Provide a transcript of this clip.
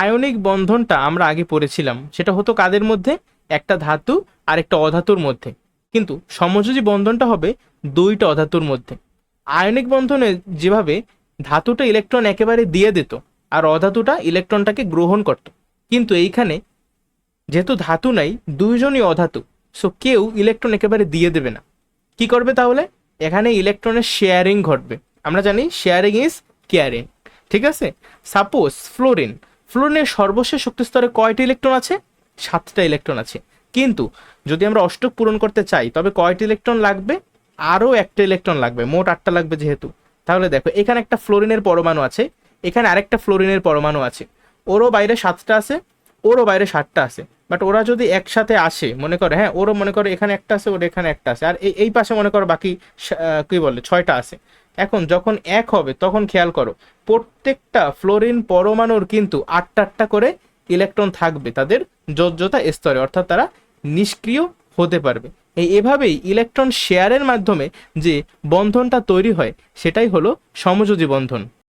Ionic বন্ধনটা আমরা আগে পড়েছিলাম। সেটা হতো কাদের মধ্যে? একটা ধাতু আর একটা অধাতুর মধ্যে। কিন্তু সমযোজী বন্ধনটা হবে দুইটা অধাতুর মধ্যে। আয়নিক বন্ধনে যেভাবে ধাতুটা ইলেকট্রন একেবারে দিয়ে দিত আর অধাতুটা ইলেকট্রনটাকে গ্রহণ করত। কিন্তু এইখানে যেহেতু ধাতু নাই, দুইজনই অধাতু সো কেউ ইলেকট্রন একেবারে দিয়ে দেবে না। কি করবে তাহলে? এখানে ইলেকট্রনের শেয়ারিং ঘটবে। আমরা জানি শেয়ারিং ইজ কেয়ারিং ঠিক আছে? সাপোজ ফ্লোরিন ফ্লোরিনের সর্বশেষ শক্তি স্তরে কয়টি ইলেকট্রন আছে? সাতটা ইলেকট্রন আছে। কিন্তু যদি আমরা অষ্টক পূরণ করতে চাই, তবে কয়টি ইলেকট্রন লাগবে? আরও একটা ইলেকট্রন লাগবে, মোট আটটা লাগবে যেহেতু। তাহলে দেখো, এখানে একটা ফ্লোরিনের পরমাণু আছে, এখানে আরেকটা ফ্লোরিনের পরমাণু আছে। ওরও বাইরে সাতটা আছে, ওরও বাইরে সাতটা আছে। বাট ওরা যদি একসাথে আসে, মনে করে হ্যাঁ ওরও মনে করো এখানে একটা আছে, ওর এখানে একটা আছে। আর এই পাশে মনে করো বাকি কি বলে, ছয়টা আছে। এখন যখন এক হবে, তখন খেয়াল করো, প্রত্যেকটা ফ্লোরিন পরমাণুর কিন্তু আটটা আটটা করে ইলেকট্রন থাকবে তাদের যোজ্যতা স্তরে, অর্থাৎ তারা নিষ্ক্রিয় হতে পারবে। এই এভাবেই ইলেকট্রন শেয়ারের মাধ্যমে যে বন্ধনটা তৈরি হয়, সেটাই হলো সমযোজী বন্ধন।